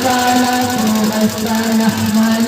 الصلاة والسلام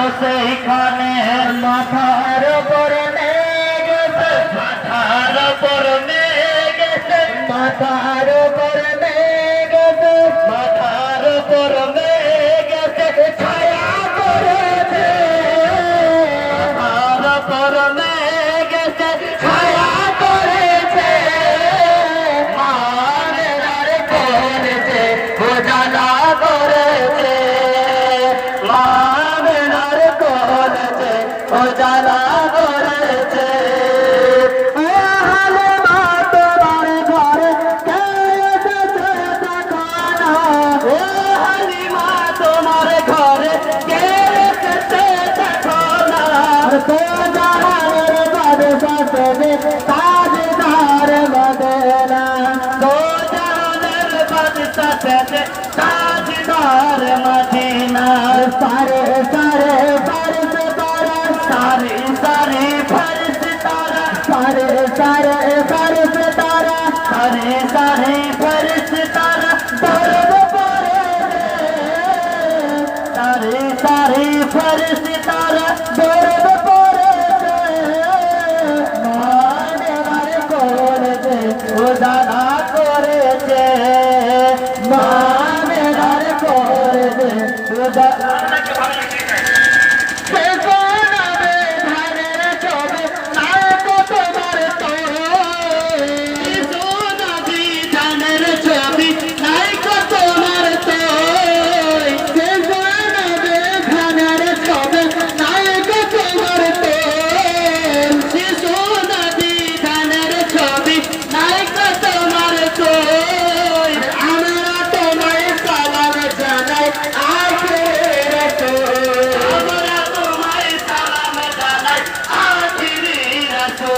তো সেইখানে মাথার মেঘ এসে, মাথার মেঘ এসে, মাথার মেঘ এসে, বাদশাহে তাজদার মদিনা সারে সারে ফরস তারা সারে সারে ফরস তারা। সারে সারে ফরস তারা সারে সারে ফরস তারা। দরদ পরে তারে সারে ফরস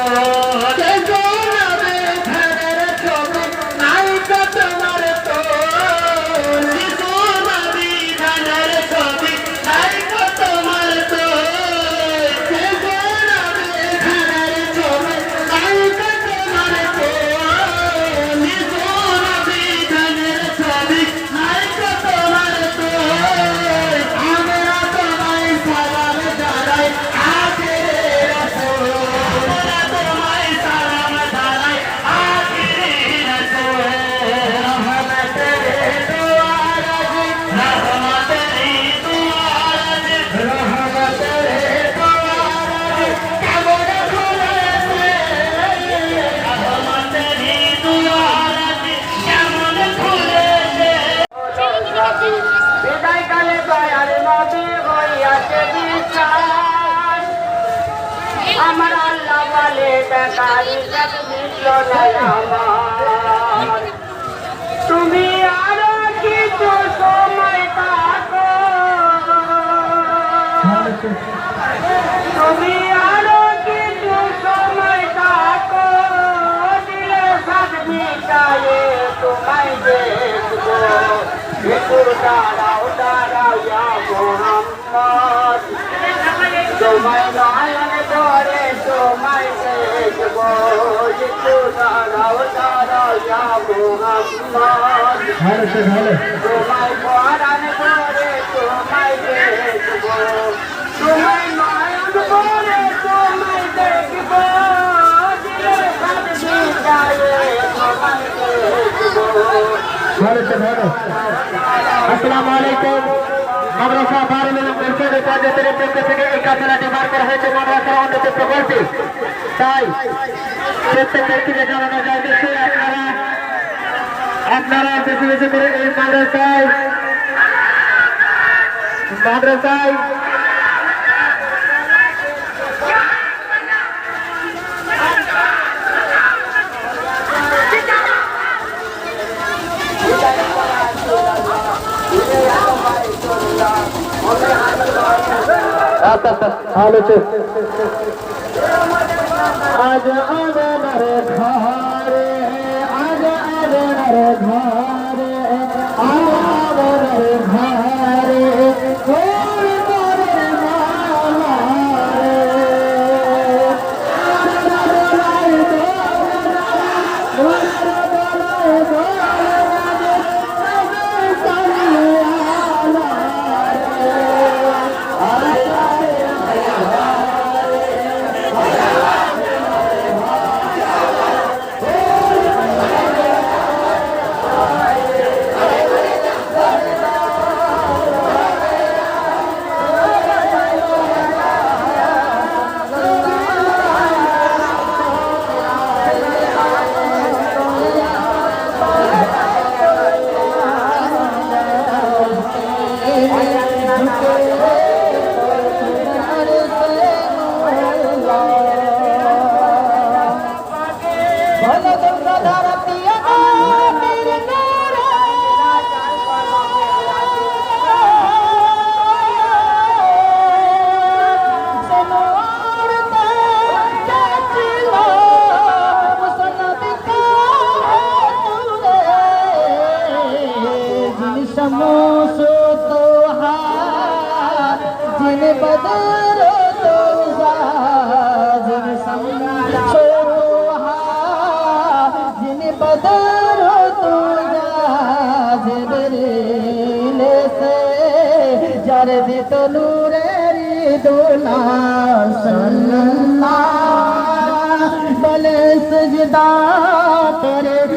Amen. তুমি আরও কিছু তোমায় দেখব। একটু দাঁড়াও দাঁড়াও তোমায় নয়ন ধরে তোমায় দেখব একটু দাঁড়াও দাঁড়াও মোহাম্মদ তোমায় পরাণ করে তোমায় দেখব তোমায় করে তোমায় দেখব আসসালামু মাদ্রাসা বারুল উলুম পরিষদ উপাধ্যক্ষের পক্ষ থেকে এই কাফেলাটি বার করা হয়েছে মাদ্রাসার উন্নত প্রকল্পে তাই প্রত্যেক ব্যক্তিকে জানানো যায় যে আপনারা আপনারা বেশি বেশি করে এই মাদ্রাসায় মাদ্রাসায় আচ্ছা আজ আজ ঘরে আজ আদনার ঘরে। मन बदारो तो जिन समझा छोड़ो जिन बदारो तो जाने से जर दे तो नूरे दोला सुन बल सजदा करे